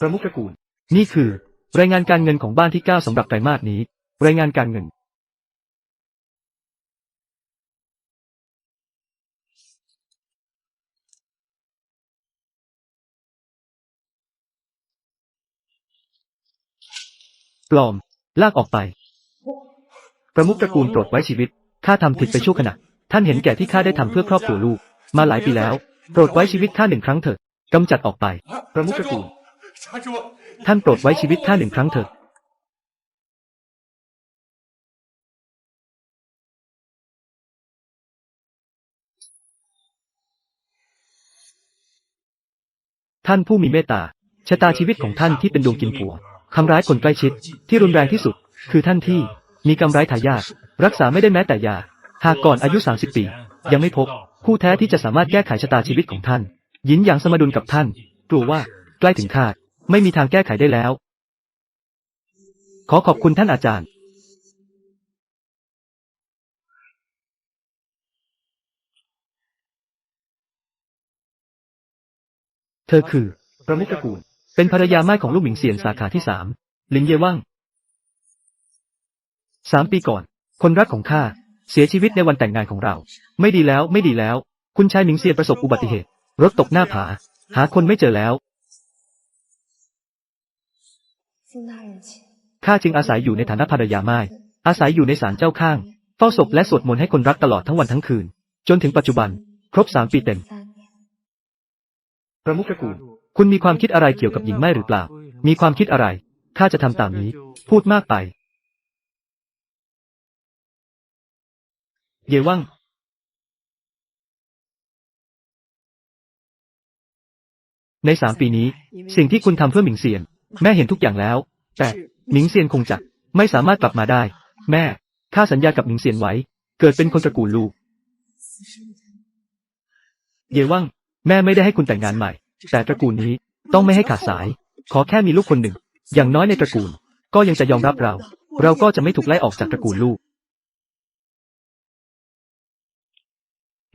ประมุขตระกูล นี่คือ รายงานการเงินของบ้านที่ 9สำหรับไตรมาสนี้ รายงานการเงิน ปลอม ลากออกไป ประมุขตระกูลโปรดไว้ชีวิต ข้าทำผิดไปชั่วขณะ ท่านเห็นแก่ที่ข้าได้ทำเพื่อครอบครัวลูก มาหลายปีแล้ว โปรดไว้ชีวิตข้าหนึ่งครั้งเถิดกำจัดออกไป ประมุขตระกูล， ท่านโปรดไว้ชีวิตข้าหนึ่งครั้งเถิดท่านผู้มีเมตตาชะตาชีวิตของท่านที่เป็นดวงกินผัวทำร้ายคนใกล้ชิดที่รุนแรงที่สุด คือท่านที่มีกำไรทายาทรักษาไม่ได้แม้แต่ยา หากก่อนอายุ 30 ปี ยังไม่พบ คู่แท้ที่จะสามารถแก้ไขชะตาชีวิตของท่าน ยินอย่างสมดุลกับท่าน กลัวว่าใกล้ถึงคาด ไม่มีทางแก้ไขได้แล้ว ขอขอบคุณท่านอาจารย์ เธอคือ ประมุขตระกูล เป็นภรรยาไม่ายของลูกหมิงเซียนสาขาที่สามลินเยว่างสามปีก่อน คนรักของข้าเสียชีวิตในวันแต่งงานของเรา ไม่ดีแล้วไม่ดีแล้ว คุณชายหมิงเซียนประสบอุบัติเหตุ รถตกหน้าผา หาคนไม่เจอแล้ว ข้าจึงอาศัยอยู่ในฐานะภรรยาม่ายอาศัยอยู่ในศาลเจ้าข้าง เฝ้าศพและสวดมนต์ให้คนรักตลอดทั้งวันทั้งคืน จนถึงปัจจุบัน ครบสามปีเต็ม三年，ประมุขตระกูลคุณมีความคิดอะไรเกี่ยวกับหญิงไม่หรือเปล่า มีความคิดอะไร ข้าจะทำตามนี้ พูดมากไป เยว่างในสามปีนี้ สิ่งที่คุณทำเพื่อหมิงเซียน แม่เห็นทุกอย่างแล้ว แต่หมิงเซียนคงจะไม่สามารถกลับมาได้ แม่ข้าสัญญากับหมิงเซียนไว้ เกิดเป็นคนตระกูลลูเยว่างแม่ไม่ได้ให้คุณแต่งงานใหม่ แต่ตระกูลนี้ต้องไม่ให้ขาดสาย ขอแค่มีลูกคนหนึ่ง อย่างน้อยในตระกูล ก็ยังจะยอมรับเรา เราก็จะไม่ถูกไล่ออกจากตระกูลลูก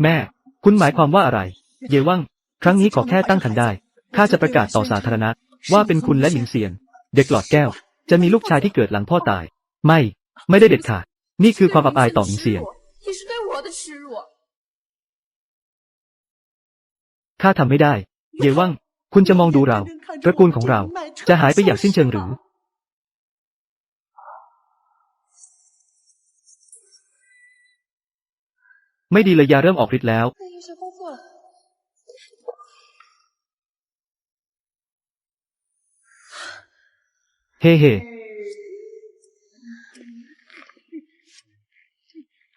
แม่ คุณหมายความว่าอะไร เยว่างครั้งนี้ขอแค่ตั้งคันได้ข้าจะประกาศต่อสาธารณะ ว่าเป็นคุณและหมิงเซียน เด็กหลอดแก้ว จะมีลูกชายที่เกิดหลังพ่อตาย ไม่ ไม่ได้เด็ดขาด นี่คือความอับอายต่อหมิงเซียนข้าทำไม่ได้ เยว่างคุณจะมองดูเรา ตระกูลของเรา จะหายไปอย่างสิ้นเชิงหรือ ไม่ดีเลยยาเริ่มออกฤทธิ์แล้ว เฮ้เฮ้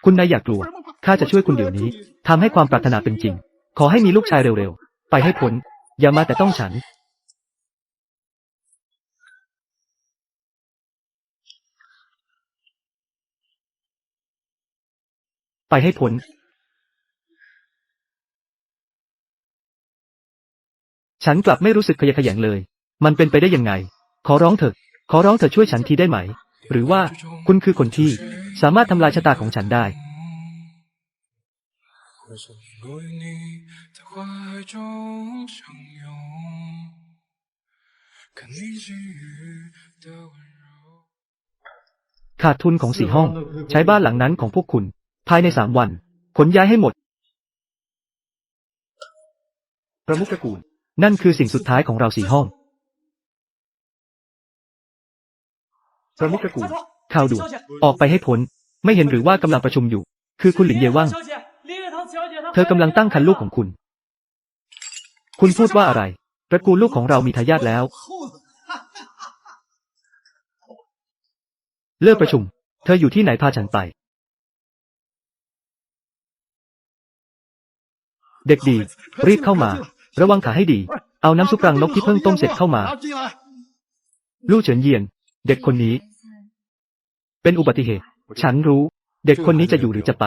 คุณนายอยากกลัว ข้าจะช่วยคุณเดี๋ยวนี้ทำให้ความปรารถนาเป็นจริง ขอให้มีลูกชายเร็วๆ ไปให้พ้น อย่ามาแต่ต้องฉัน ไปให้พ้น ฉันกลับไม่รู้สึกขยะแขยงเลย มันเป็นไปได้ยังไง ขอร้องเถอะ ขอร้องเธอช่วยฉันทีได้ไหม หรือว่าคุณคือคนที่สามารถทำลายชะตาของฉันได้ ขาดทุนของสี่ห้อง ใช้บ้านหลังนั้นของพวกคุณ ภายในสามวัน ขนย้ายให้หมด ประมุขตะกูล นั่นคือสิ่งสุดท้ายของเราสี่ห้อง ประมุขตระกูลข่าวด่วนออกไปให้พ้น ไม่เห็นหรือว่ากำลังประชุมอยู่ คือคุณหลินเยว่าง เธอกำลังตั้งครรภ์ลูกของคุณ คุณพูดว่าอะไรตระกูลลูกของเรามีทายาทแล้ว เลิกประชุม เธออยู่ที่ไหนพาฉันไป เด็กดี รีบเข้ามา ระวังขาให้ดี เอาน้ำซุปรังนกที่เพิ่งต้มเสร็จเข้ามา ลู่เฉินเยียน เด็กคนนี้ เป็นอุบัติเหตุ ฉันรู้ เด็กคนนี้จะอยู่หรือจะไป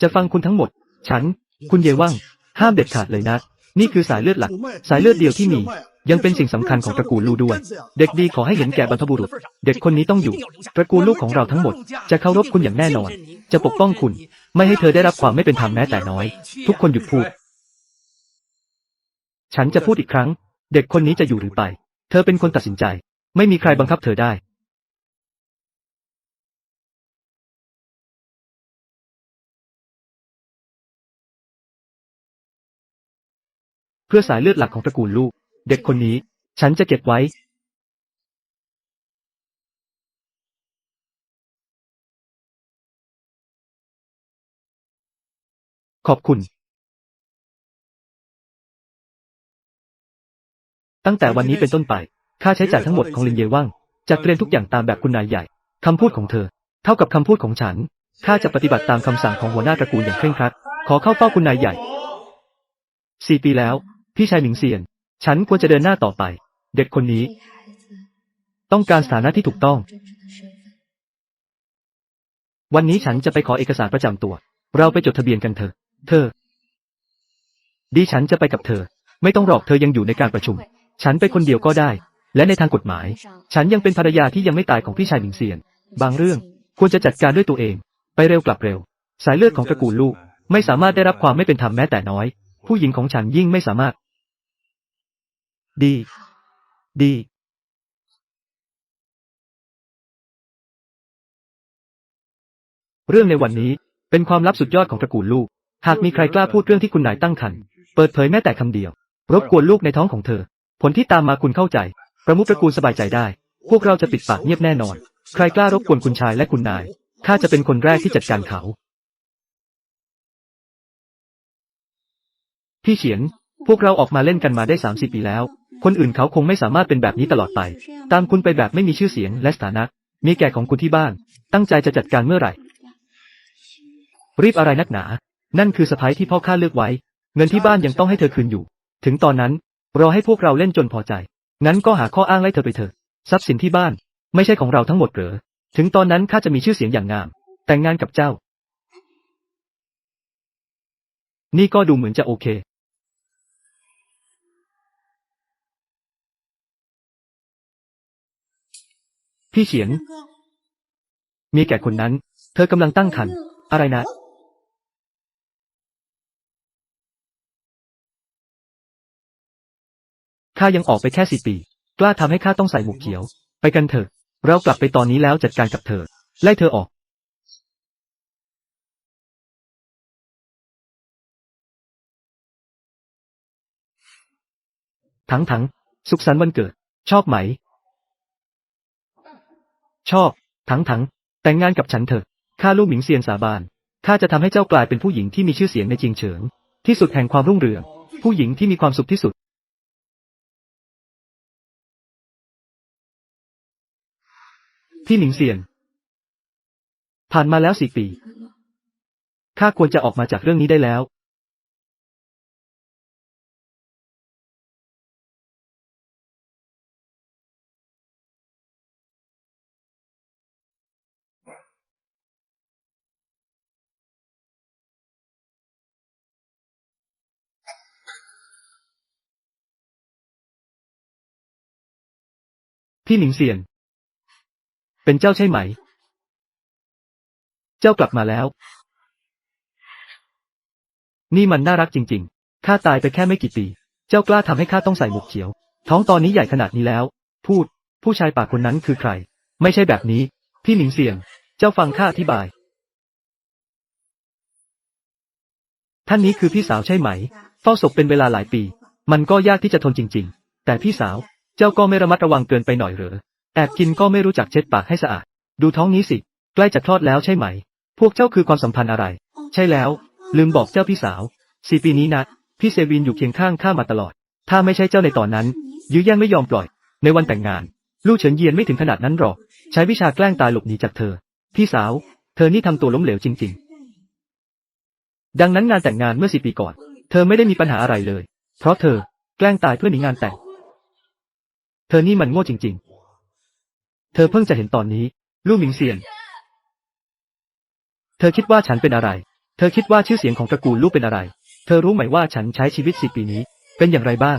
จะฟังคุณทั้งหมด ฉัน คุณเยว่าง ห้ามเด็ดขาดเลยนะ นี่คือสายเลือดหลัก สายเลือดเดียวที่มี ยังเป็นสิ่งสำคัญของตระกูลลูด้วย เด็กดีขอให้เห็นแก่บรรพบุรุษ เด็กคนนี้ต้องอยู่ ตระกูลลูกของเราทั้งหมด จะเคารพคุณอย่างแน่นอน จะปกป้องคุณ ไม่ให้เธอได้รับความไม่เป็นธรรมแม้แต่น้อย ทุกคนหยุดพูด ฉันจะพูดอีกครั้ง เด็กคนนี้จะอยู่หรือไป เธอเป็นคนตัดสินใจ ไม่มีใครบังคับเธอได้ เพื่อสายเลือดหลักของตระกูลลูก เด็กคนนี้ ฉันจะเก็บไว้ขอบคุณ ตั้งแต่วันนี้เป็นต้นไป ค่าใช้จ่ายทั้งหมดของลินเยว่างจะเตรียมทุกอย่างตามแบบคุณนายใหญ่ คำพูดของเธอ เท่ากับคำพูดของฉัน ข้าจะปฏิบัติตามคำสั่งของหัวหน้าตระกูลอย่างเคร่งครัด ขอเข้าเฝ้าคุณนายใหญ่ สี่ปีแล้ว พี่ชายหมิงเซียน ฉันควรจะเดินหน้าต่อไป เด็กคนนี้ ต้องการสถานะที่ถูกต้อง วันนี้ฉันจะไปขอเอกสารประจำตัว เราไปจดทะเบียนกันเถอะ เธอ ดีฉันจะไปกับเธอ ไม่ต้องหรอกเธอยังอยู่ในการประชุม ฉันไปคนเดียวก็ได้ และในทางกฎหมาย ฉันยังเป็นภรรยาที่ยังไม่ตายของพี่ชายหมิงเซียน บางเรื่องควรจะจัดการด้วยตัวเอง ไปเร็วกลับเร็ว สายเลือดของตระกูลลูก ไม่สามารถได้รับความไม่เป็นธรรมแม้แต่น้อย ผู้หญิงของฉันยิ่งไม่สามารถ ดี ดีเรื่องในวันนี้เป็นความลับสุดยอดของตระกูลลูก หากมีใครกล้าพูดเรื่องที่คุณนายตั้งครรภ์เปิดเผยแม้แต่คำเดียว รบกวนลูกในท้องของเธอ ผลที่ตามมาคุณเข้าใจ ประมุขตระกูลสบายใจได้ พวกเราจะปิดปากเงียบแน่นอน ใครกล้ารบกวนคุณชายและคุณนาย ข้าจะเป็นคนแรกที่จัดการเขา พี่เฉียน พวกเราออกมาเล่นกันมาได้สามสิบปีแล้ว คนอื่นเขาคงไม่สามารถเป็นแบบนี้ตลอดไป ตามคุณไปแบบไม่มีชื่อเสียงและสถานะ มีแก่ของคุณที่บ้าน ตั้งใจจะจัดการเมื่อไหร่ รีบอะไรนักหนา นั่นคือสะพ้ายที่พ่อข้าเลือกไว้ เงินที่บ้านยังต้องให้เธอคืนอยู่ ถึงตอนนั้นรอให้พวกเราเล่นจนพอใจ งั้นก็หาข้ออ้างไล่เธอไปเถอะ ทรัพย์สินที่บ้าน ไม่ใช่ของเราทั้งหมดเหรอ ถึงตอนนั้นข้าจะมีชื่อเสียงอย่างงาม แต่งงานกับเจ้า นี่ก็ดูเหมือนจะโอเค พี่เฉียน มีแก่คนนั้น เธอกำลังตั้งครรภ์อะไรนะ ข้ายังออกไปแค่สี่ปี กล้าทำให้ข้าต้องใส่หมวกเขียว ไปกันเถอะ เรากลับไปตอนนี้แล้วจัดการกับเธอ ไล่เธอออกถังถังสุขสันต์วันเกิด ชอบไหม ชอบ ถังถังๆแต่งงานกับฉันเถอะ ข้าลูกหมิงเซียนสาบาน ข้าจะทำให้เจ้ากลายเป็นผู้หญิงที่มีชื่อเสียงในจิงเฉิง ที่สุดแห่งความรุ่งเรือง ผู้หญิงที่มีความสุขที่สุด พี่หมิงเซียน ผ่านมาแล้วสี่ปี ข้าควรจะออกมาจากเรื่องนี้ได้แล้ว พี่หมิงเซียน เป็นเจ้าใช่ไหม เจ้ากลับมาแล้ว นี่มันน่ารักจริง ๆ ข้าตายไปแค่ไม่กี่ปี เจ้ากล้าทำให้ข้าต้องใส่หมวกเขียว ท้องตอนนี้ใหญ่ขนาดนี้แล้ว พูด ผู้ชายปากคนนั้นคือใคร ไม่ใช่แบบนี้ พี่หมิงเซียน เจ้าฟังข้าอธิบาย ท่านนี้คือพี่สาวใช่ไหม เฝ้าศพเป็นเวลาหลายปี มันก็ยากที่จะทนจริง ๆ แต่พี่สาว เจ้าก็ไม่ระมัดระวังเกินไปหน่อยเหรอ แอบกินก็ไม่รู้จักเช็ดปากให้สะอาด ดูท้องนี้สิ ใกล้จะคลอดแล้วใช่ไหม พวกเจ้าคือความสัมพันธ์อะไร ใช่แล้ว ลืมบอกเจ้าพี่สาว สี่ปีนี้นะ พี่เซวินอยู่เคียงข้างข้ามาตลอด ถ้าไม่ใช่เจ้าในตอนนั้น ยื้อแย่งไม่ยอมปล่อย ในวันแต่งงาน ลู่เฉินเยียนไม่ถึงขนาดนั้นหรอก ใช้วิชาแกล้งตายหลบหนีจากเธอ พี่สาว เธอนี่ทำตัวล้มเหลวจริง ๆ ดังนั้นงานแต่งงานเมื่อสี่ปีก่อน เธอไม่ได้มีปัญหาอะไรเลย เพราะเธอแกล้งตายเพื่อหนีงานแต่ง เธอนี่มันโง่จริง ๆ เธอเพิ่งจะเห็นตอนนี้ลู่หมิงเซียน เธอคิดว่าฉันเป็นอะไร เธอคิดว่าชื่อเสียงของตระกูลลูกเป็นอะไร เธอรู้ไหมว่าฉันใช้ชีวิตสี่ปีนี้ เป็นอย่างไรบ้าง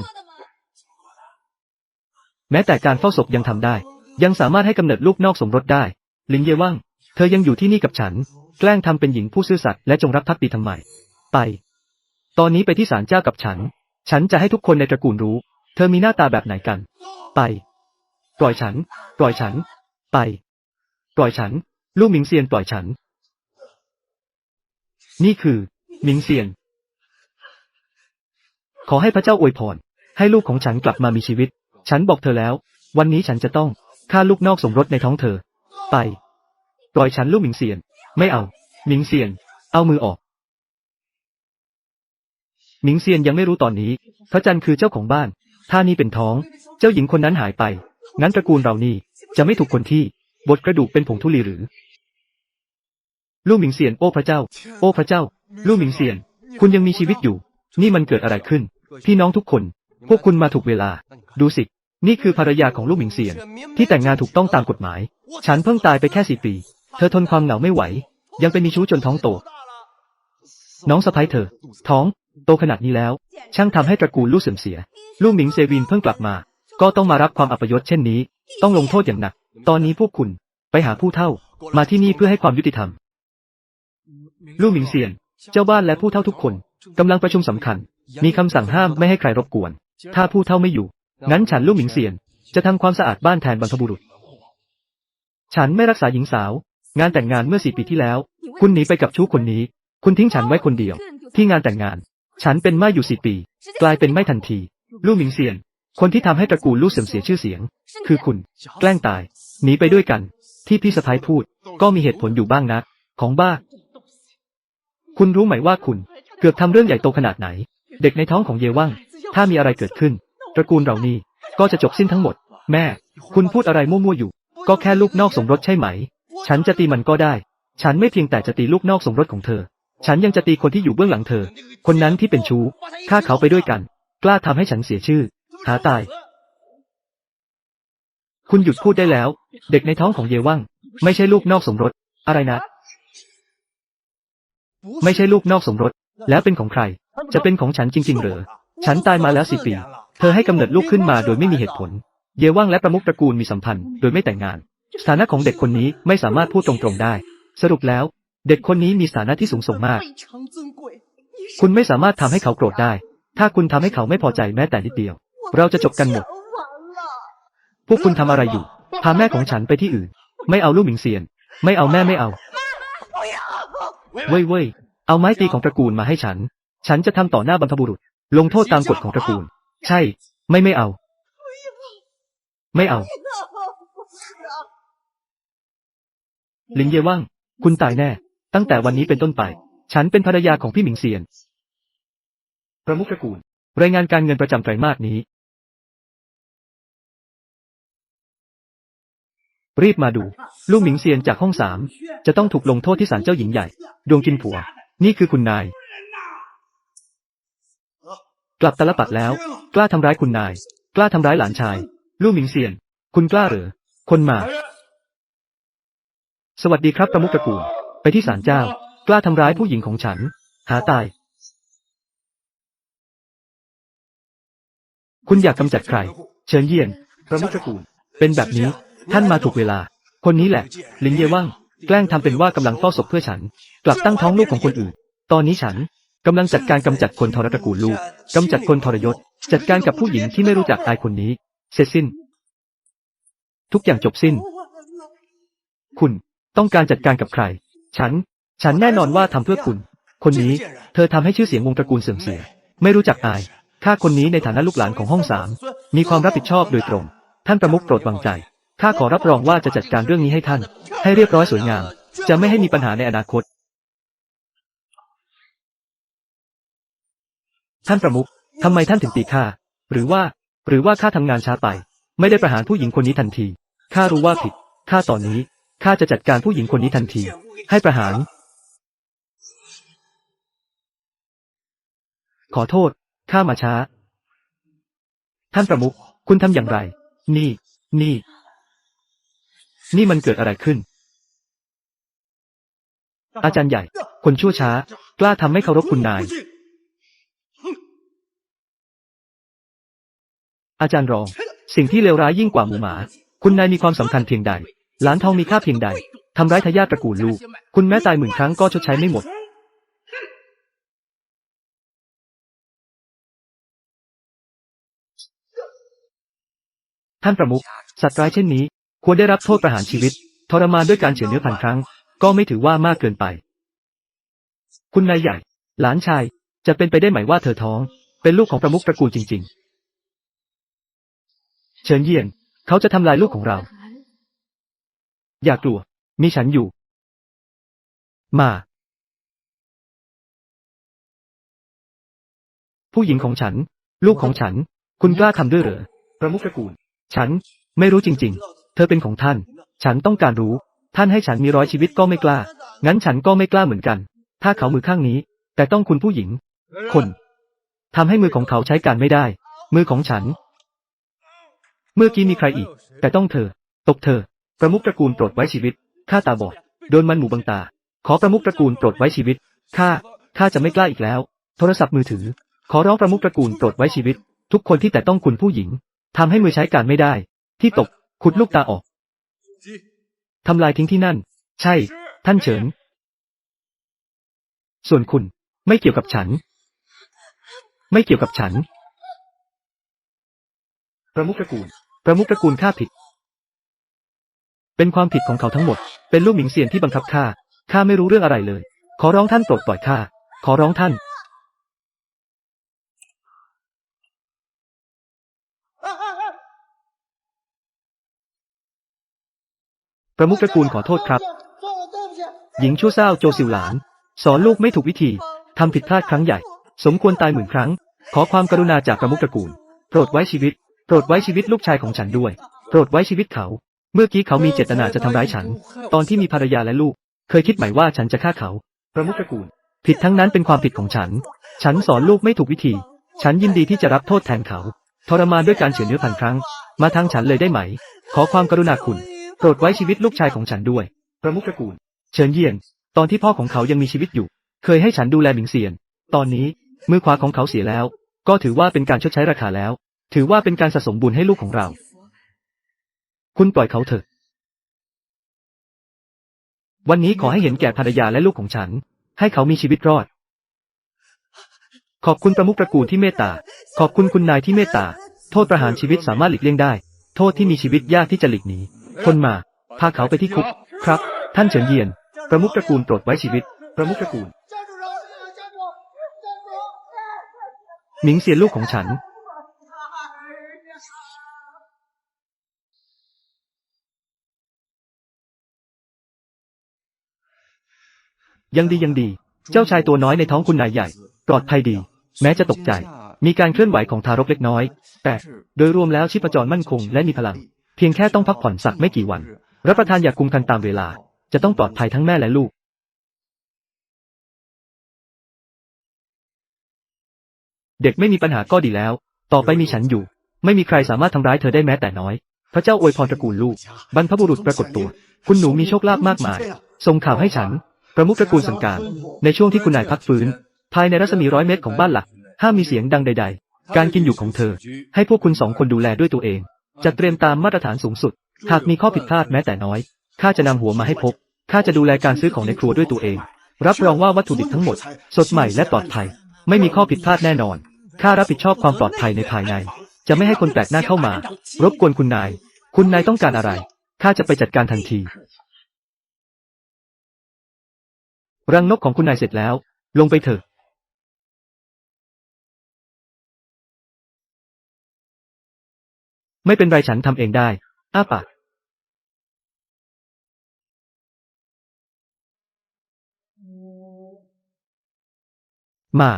แม้แต่การเฝ้าศพยังทำได้ ยังสามารถให้กำเนิดลูกนอกสมรสได้ ลิงเยว่าง เธอยังอยู่ที่นี่กับฉัน แกล้งทำเป็นหญิงผู้ซื่อสัตย์และจงรักภักดีทำไม ไป ตอนนี้ไปที่ศาลเจ้ากับฉัน ฉันจะให้ทุกคนในตระกูลรู้ เธอมีหน้าตาแบบไหนกัน ไป ปล่อยฉัน ปล่อยฉัน ไป ปล่อยฉัน ลู่หมิงเซียนปล่อยฉัน นี่คือหมิงเซียน ขอให้พระเจ้าอวยพร ให้ลูกของฉันกลับมามีชีวิต ฉันบอกเธอแล้ว วันนี้ฉันจะต้องฆ่าลูกนอกสมรสในท้องเธอ ไป ปล่อยฉันลูกหมิงเซียน ไม่เอา หมิงเซียน เอามือออกหมิงเซียนยังไม่รู้ตอนนี้ พระจันทร์คือเจ้าของบ้าน ถ้านี่เป็นท้อง เจ้าหญิงคนนั้นหายไป งั้นตระกูลเรานี่จะไม่ถูกคนที่บดกระดูกเป็นผงธุลีหรือ ลู่หมิงเซียน โอ้พระเจ้า โอ้พระเจ้า ลู่หมิงเซียน คุณยังมีชีวิตอยู่ นี่มันเกิดอะไรขึ้น พี่น้องทุกคน พวกคุณมาถูกเวลา ดูสิ นี่คือภรรยาของลู่หมิงเซียน ที่แต่งงานถูกต้องตามกฎหมาย ฉันเพิ่งตายไปแค่สี่ปี เธอทนความเหงาไม่ไหว ยังเป็นมีชู้จนท้องโต น้องสะพ้ยเธอ ท้อง โตขนาดนี้แล้ว ช่างทำให้ตระกูลลู่เสื่อมเสีย ลู่หมิงเซวินเพิ่งกลับมา ก็ต้องมารับความอัปยศเช่นนี้ ต้องลงโทษอย่างหนัก ตอนนี้พวกคุณไปหาผู้เฒ่า มาที่นี่เพื่อให้ความยุติธรรม ลู่หมิงเซียน เจ้าบ้านและผู้เฒ่าทุกคนกำลังประชุมสำคัญ มีคำสั่งห้ามไม่ให้ใครรบกวน ถ้าผู้เฒ่าไม่อยู่ งั้นฉันลู่หมิงเซียน จะทำความสะอาดบ้านแทนบรรพบุรุษ ฉันไม่รักษาหญิงสาว งานแต่งงานเมื่อสี่ปีที่แล้ว คุณหนีไปกับชู้คนนี้ คุณทิ้งฉันไว้คนเดียว ที่งานแต่งงาน ฉันเป็นม่ายอยู่สี่ปี กลายเป็นไม่ทันที ลู่หมิงเซียน คนที่ทำให้ตระกูลลู่เสื่อมเสียชื่อเสียง คือคุณ แกล้งตาย หนีไปด้วยกัน ที่พี่สะพ้ายพูด ก็มีเหตุผลอยู่บ้างนะ ของบ้า คุณรู้ไหมว่าคุณ เกือบทำเรื่องใหญ่โตขนาดไหน เด็กในท้องของเยว่าง ถ้ามีอะไรเกิดขึ้น ตระกูลเรานี่ ก็จะจบสิ้นทั้งหมด แม่ คุณพูดอะไรมั่วๆอยู่ ก็แค่ลูกนอกสมรสใช่ไหม ฉันจะตีมันก็ได้ ฉันไม่เพียงแต่จะตีลูกนอกสมรสของเธอ ฉันยังจะตีคนที่อยู่เบื้องหลังเธอ คนนั้นที่เป็นชู้ฆ่าเขาไปด้วยกัน กล้าทำให้ฉันเสียชื่อหาตาย คุณหยุดพูดได้แล้ว เด็กในท้องของเยว่างไม่ใช่ลูกนอกสมรส อะไรนะ ไม่ใช่ลูกนอกสมรส แล้วเป็นของใคร จะเป็นของฉันจริง ๆ เหรอ ฉันตายมาแล้วสิปี เธอให้กำเนิดลูกขึ้นมาโดยไม่มีเหตุผล เยว่างและประมุขตระกูลมีสัมพันธ์ โดยไม่แต่งงาน สถานะของเด็กคนนี้ไม่สามารถพูดตรงๆได้ สรุปแล้ว เด็กคนนี้มีสถานะที่สูงส่งมาก คุณไม่สามารถทำให้เขาโกรธได้ ถ้าคุณทำให้เขาไม่พอใจแม้แต่นิดเดียว เราจะจบกันหมด พวกคุณทำอะไรอยู่ พาแม่ของฉันไปที่อื่น ไม่เอาลูกหมิงเซียน ไม่เอาแม่ไม่เอา เว้ยเว้ย เอาไม้ตีของตระกูลมาให้ฉัน ฉันจะทำต่อหน้าบรรพบุรุษ ลงโทษตามกฎของตระกูล ใช่ ไม่ไม่เอา ไม่เอา ลิงเยว่าง คุณตายแน่ ตั้งแต่วันนี้เป็นต้นไป ฉันเป็นภรรยาของพี่หมิงเซียน ประมุขตระกูล รายงานการเงินประจำไตรมาสนี้ รีบมาดู ลูกหมิงเซียนจากห้องสาม จะต้องถูกลงโทษที่ศาลเจ้าหญิงใหญ่ ดวงกินผัว นี่คือคุณนาย กลับตาลปัดแล้ว กล้าทำร้ายคุณนาย กล้าทำร้ายหลานชาย ลู่หมิงเซียน คุณกล้าเหรือ คนมา สวัสดีครับประมุขตระกูล ไปที่ศาลเจ้า กล้าทำร้ายผู้หญิงของฉัน หาตาย คุณอยากกำจัดใคร เชิญเยียน ประมุขตระกูล เป็นแบบนี้ ท่านมาถูกเวลา คนนี้แหละ ลิงเยว่าง แกล้งทำเป็นว่ากำลังเฝ้าศพเพื่อฉัน กลับตั้งท้องลูกของคนอื่น ตอนนี้ฉันกำลังจัดการกำจัดคนทรตระกูลลูกกำจัดคนทรยศ จัดการกับผู้หญิงที่ไม่รู้จักอายคนนี้ เสร็จสิ้น ทุกอย่างจบสิ้น คุณต้องการจัดการกับใคร ฉัน ฉันแน่นอนว่าทำเพื่อคุณ คนนี้ เธอทำให้ชื่อเสียงวงตระกูลเสื่อมเสีย ไม่รู้จักอาย ข้าคนนี้ในฐานะลูกหลานของห้องสาม มีความรับผิดชอบโดยตรง ท่านประมุขโปรดวางใจ ข้าขอรับรองว่าจะจัดการเรื่องนี้ให้ท่าน ให้เรียบร้อยสวยงาม จะไม่ให้มีปัญหาในอนาคต ท่านประมุขทำไมท่านถึงตีข้า หรือว่า หรือว่าข้าทำงานช้าไป ไม่ได้ประหารผู้หญิงคนนี้ทันที ข้ารู้ว่าผิด ข้าตอนนี้ ข้าจะจัดการผู้หญิงคนนี้ทันที ให้ประหาร ขอโทษ ข้ามาช้า ท่านประมุข คุณทำอย่างไร นี่ นี่ นี่มันเกิดอะไรขึ้น อาจารย์ใหญ่ คนชั่วช้า กล้าทำให้เคารพคุณนาย อาจารย์รอง สิ่งที่เลวร้ายยิ่งกว่าหมูหมา คุณนายมีความสำคัญเพียงใด ลานทองมีค่าเพียงใดทำร้ายทายาทตระกูลลูก คุณแม้ตายหมื่นครั้งก็ชดใช้ไม่หมดท่านประมุขสัตว์ร้ายเช่นนี้ ควรได้รับโทษประหารชีวิต ทรมานด้วยการเฉือนเนื้อพันครั้ง ก็ไม่ถือว่ามากเกินไป คุณนายใหญ่ หลานชาย จะเป็นไปได้ไหมว่าเธอท้อง เป็นลูกของประมุขตระกูลจริง ๆ เฉินเยี่ยน เขาจะทำลายลูกของเรา อย่ากลัว มีฉันอยู่ มา ผู้หญิงของฉัน ลูกของฉัน คุณกล้าทำด้วยเหรอ ประมุขตระกูล ฉัน ไม่รู้จริง ๆ เธอเป็นของท่าน ฉันต้องการรู้ ท่านให้ฉันมีร้อยชีวิตก็ไม่กล้า งั้นฉันก็ไม่กล้าเหมือนกัน ถ้าเขามือข้างนี้ แต่ต้องคุณผู้หญิง คนทำให้มือของเขาใช้การไม่ได้ มือของฉัน เมื่อกี้มีใครอีก แต่ต้องเธอตกเธอ ประมุขตระกูลโปรดไว้ชีวิตข้าตาบอดโดนมันหมู่บังตา ขอประมุขตระกูลโปรดไว้ชีวิตข้าข้าจะไม่กล้าอีกแล้ว โทรศัพท์มือถือ ขอร้องประมุขตระกูลโปรดไว้ชีวิต ทุกคนที่แต่ต้องคุณผู้หญิงทำให้มือใช้การไม่ได้ ที่ตกขุดลูกตาออกทำลายทิ้งที่นั่น ใช่ ท่านเฉิน ส่วนคุณไม่เกี่ยวกับฉัน ไม่เกี่ยวกับฉัน ประมุขตระกูล ประมุขตระกูลข้าผิด เป็นความผิดของเขาทั้งหมด เป็นลูกหมิงเซียนที่บังคับข้า ข้าไม่รู้เรื่องอะไรเลย ขอร้องท่านโปรดปล่อยข้า ขอร้องท่าน ประมุขตระกูลขอโทษครับ หญิงชั่วเศร้าโจซิวหลาน สอนลูกไม่ถูกวิธี ทำผิดพลาดครั้งใหญ่ สมควรตายหมื่นครั้ง ขอความกรุณาจากประมุขตระกูล โปรดไว้ชีวิต โปรดไว้ชีวิตลูกชายของฉันด้วย โปรดไว้ชีวิตเขา เมื่อกี้เขามีเจตนาจะทำร้ายฉัน ตอนที่มีภรรยาและลูก เคยคิดไหมว่าฉันจะฆ่าเขา ประมุขตระกูล ผิดทั้งนั้นเป็นความผิดของฉัน ฉันสอนลูกไม่ถูกวิธี ฉันยินดีที่จะรับโทษแทนเขา ทรมานด้วยการเฉือนเนื้อพันครั้ง มาทางฉันเลยได้ไหม ขอความกรุณาคุณ โปรดไว้ชีวิตลูกชายของฉันด้วย ประมุขตระกูล เฉินเยี่ยน ตอนที่พ่อของเขายังมีชีวิตอยู่ เคยให้ฉันดูแลหมิงเซียน ตอนนี้มือขวาของเขาเสียแล้ว ก็ถือว่าเป็นการชดใช้ราคาแล้ว ถือว่าเป็นการสะสมบุญให้ลูกของเรา คุณปล่อยเขาเถอะ วันนี้ขอให้เห็นแก่ภรรยาและลูกของฉัน ให้เขามีชีวิตรอด ขอบคุณประมุขตระกูลที่เมตตา ขอบคุณคุณนายที่เมตตา โทษประหารชีวิตสามารถหลีกเลี่ยงได้ โทษที่มีชีวิตยากที่จะหลีกหนีคนมา พาเขาไปที่คุก ครับ ท่านเฉินเยียน ประมุขตระกูลโปรดไว้ชีวิต ประมุขตระกูลหมิงเสียลูกของฉัน ยังดียังดี เจ้าชายตัวน้อยในท้องคุณนายใหญ่ ปลอดภัยดี แม้จะตกใจ มีการเคลื่อนไหวของทารกเล็กน้อย แต่โดยรวมแล้วชีพจรมั่นคงและมีพลัง เพียงแค่ต้องพักผ่อนสักไม่กี่วัน รับประทานยาคุมกันตามเวลา จะต้องปลอดภัยทั้งแม่และลูกเด็กไม่มีปัญหาก็ดีแล้ว ต่อไปมีฉันอยู่ ไม่มีใครสามารถทำร้ายเธอได้แม้แต่น้อย พระเจ้าอวยพรตระกูลลูก บรรพบุรุษปรากฏตัว คุณหนูมีโชคลาภมากมาย ส่งข่าวให้ฉัน ประมุขตระกูลสังการ ในช่วงที่คุณนายพักฟื้น ภายในรัศมีร้อยเมตรของบ้านหลัก ห้ามมีเสียงดังใด ๆ การกินอยู่ของเธอ ให้พวกคุณสองคนดูแลด้วยตัวเองจะเตรียมตามมาตรฐานสูงสุด หากมีข้อผิดพลาดแม้แต่น้อยข้าจะนำหัวมาให้พบข้าจะดูแลการซื้อของในครัวด้วยตัวเอง รับรองว่าวัตถุดิบทั้งหมด สดใหม่และปลอดภัย ไม่มีข้อผิดพลาดแน่นอนข้ารับผิดชอบความปลอดภัยในภายใน จะไม่ให้คนแปลกหน้าเข้ามา รบกวนคุณนาย คุณนายต้องการอะไรข้าจะไปจัดการทันที รังนกของคุณนายเสร็จแล้ว ลงไปเถอะไม่เป็นไรฉันทำเองได้ อ้าปากมา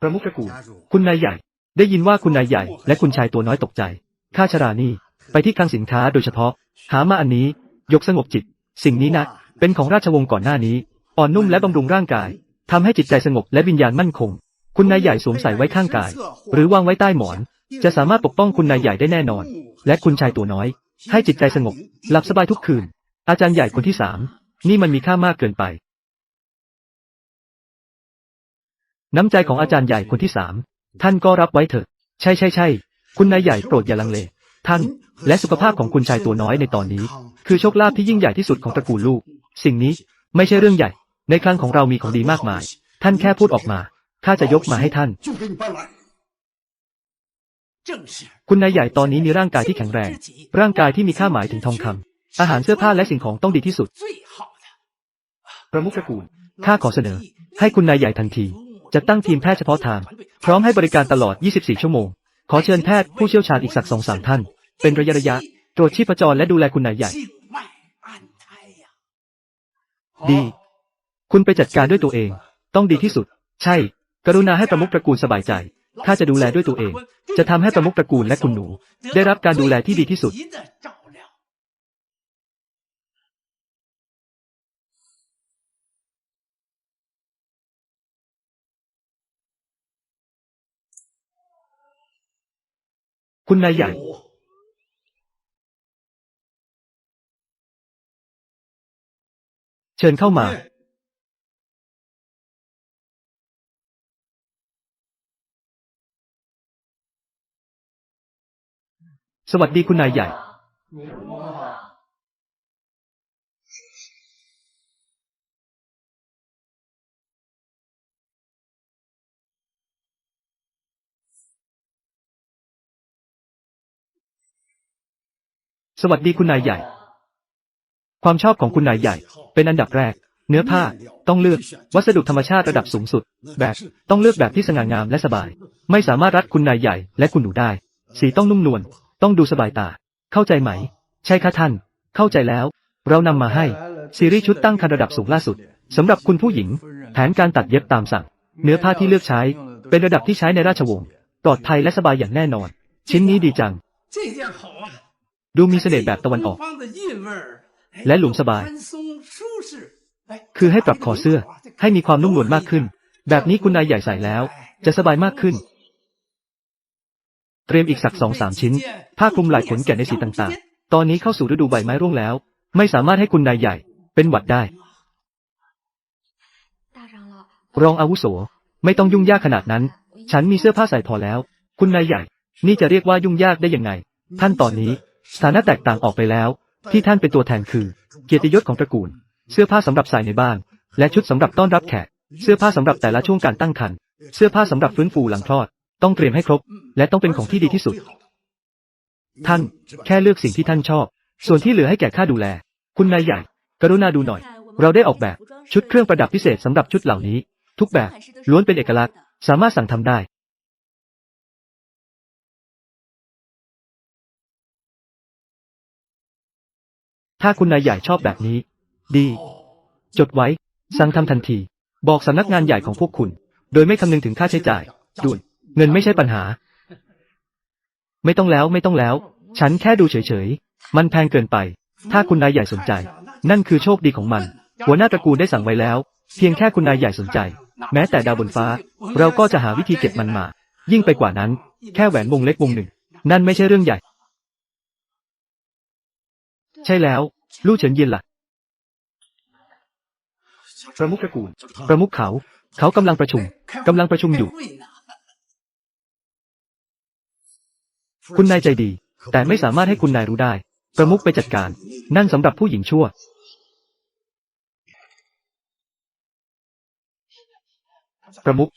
ประมุขตระกู คุณนายใหญ่ ได้ยินว่าคุณนายใหญ่ และคุณชายตัวน้อยตกใจ ข้าชรานี่ ไปที่คลังสินค้าโดยเฉพาะ หามาอันนี้ ยกสงบจิต สิ่งนี้นะ เป็นของราชวงศ์ก่อนหน้านี้ อ่อนนุ่มและบำรุงร่างกายทำให้จิตใจสงบและวิญญาณมั่นคง คุณนายใหญ่สวมใส่ไว้ข้างกาย หรือวางไว้ใต้หมอน จะสามารถปกป้องคุณนายใหญ่ได้แน่นอน และคุณชายตัวน้อย ให้จิตใจสงบ หลับสบายทุกคืน อาจารย์ใหญ่คนที่สามนี่มันมีค่ามากเกินไป น้ำใจของอาจารย์ใหญ่คนที่สามท่านก็รับไว้เถอะ ใช่ใช่ใช่คุณนายใหญ่โปรดอย่าลังเล ท่าน และสุขภาพของคุณชายตัวน้อยในตอนนี้ คือโชคลาภที่ยิ่งใหญ่ที่สุดของตระกูลลูก สิ่งนี้ไม่ใช่เรื่องใหญ่ ในครั้งของเรามีของดีมากมาย ท่านแค่พูดออกมาข้าจะยกมาให้ท่าน คุณนายใหญ่ตอนนี้มีร่างกายที่แข็งแรง ร่างกายที่มีค่าหมายถึงทองคำ อาหารเสื้อผ้าและสิ่งของต้องดีที่สุด ประมุขตระกูลข้าขอเสนอ ให้คุณนายใหญ่ทันที จะตั้งทีมแพทย์เฉพาะทาง พร้อมให้บริการตลอด 24 ชั่วโมง ขอเชิญแพทย์ผู้เชี่ยวชาญอีกสักสองสามท่าน เป็นระยะระยะ ตรวจชีพจรและดูแลคุณนายใหญ่ ดี คุณไปจัดการด้วยตัวเอง ต้องดีที่สุด ใช่ กรุณาให้ประมุขตระกูลสบายใจ ข้าจะดูแลด้วยตัวเอง จะทำให้ประมุขตระกูลและคุณหนู ได้รับการดูแลที่ดีที่สุด คุณนายใหญ่ เชิญเข้ามา สวัสดีคุณนายใหญ่ สวัสดีคุณนายใหญ่ ความชอบของคุณนายใหญ่ เป็นอันดับแรก เนื้อผ้า ต้องเลือก วัสดุธรรมชาติระดับสูงสุด แบบ ต้องเลือกแบบที่สง่างามและสบาย ไม่สามารถรัดคุณนายใหญ่และคุณหนูได้ สีต้องนุ่มนวล ต้องดูสบายตา เข้าใจไหม ใช่ค่ะท่าน เข้าใจแล้ว เรานำมาให้ ซีรีส์ชุดตั้งคันระดับสูงล่าสุดสำหรับคุณผู้หญิง แผนการตัดเย็บตามสั่ง เนื้อผ้าที่เลือกใช้ เป็นระดับที่ใช้ในราชวงศ์ ปลอดภัยและสบายอย่างแน่นอน ชิ้นนี้ดีจัง ดูมีเสน่ห์แบบตะวันออก และหลุมสบาย คือให้ปรับคอเสื้อ ให้มีความนุ่มนวลมากขึ้น แบบนี้คุณนายใหญ่ใส่แล้ว จะสบายมากขึ้น เตรียมอีกสักสองสามชิ้น ผ้าคลุมหลายขนแก่ในสีต่างๆ ตอนนี้เข้าสู่ฤดูใบไม้ร่วงแล้ว ไม่สามารถให้คุณนายใหญ่ เป็นหวัดได้ รองอาวุโส ไม่ต้องยุ่งยากขนาดนั้น ฉันมีเสื้อผ้าใส่พอแล้ว คุณนายใหญ่ นี่จะเรียกว่ายุ่งยากได้ยังไง ท่านตอนนี้ สถานะแตกต่างออกไปแล้ว ที่ท่านเป็นตัวแทนคือ เกียรติยศของตระกูล เสื้อผ้าสำหรับใส่ในบ้าน และชุดสำหรับต้อนรับแขก เสื้อผ้าสำหรับแต่ละช่วงการตั้งครรภ์ เสื้อผ้าสำหรับฟื้นฟูหลังคลอด ต้องเตรียมให้ครบ และต้องเป็นของที่ดีที่สุด ท่าน แค่เลือกสิ่งที่ท่านชอบ ส่วนที่เหลือให้แก่ข้าดูแล คุณนายใหญ่ กรุณาดูหน่อย เราได้ออกแบบชุดเครื่องประดับพิเศษสำหรับชุดเหล่านี้ ทุกแบบล้วนเป็นเอกลักษณ์ สามารถสั่งทำได้ ถ้าคุณนายใหญ่ชอบแบบนี้ ดี จดไว้ สั่งทำทันที บอกสำนักงานใหญ่ของพวกคุณ โดยไม่คำนึงถึงค่าใช้จ่ายด่วนเงินไม่ใช่ปัญหา ไม่ต้องแล้วไม่ต้องแล้ว ฉันแค่ดูเฉยๆ มันแพงเกินไป ถ้าคุณนายใหญ่สนใจ นั่นคือโชคดีของมัน หัวหน้าตระกูลได้สั่งไว้แล้ว เพียงแค่คุณนายใหญ่สนใจ แม้แต่ดาวบนฟ้า เราก็จะหาวิธีเก็บมันมา ยิ่งไปกว่านั้น แค่แหวนวงเล็กวงหนึ่ง นั่นไม่ใช่เรื่องใหญ่ ใช่แล้ว ลู่เฉินเย็นล่ะ ประมุขตระกูล ประมุขเขา เขากำลังประชุมกำลังประชุมอยู่ คุณนายใจดี แต่ไม่สามารถให้คุณนายรู้ได้ ประมุขไปจัดการ นั่นสำหรับผู้หญิงชั่ว ประมุข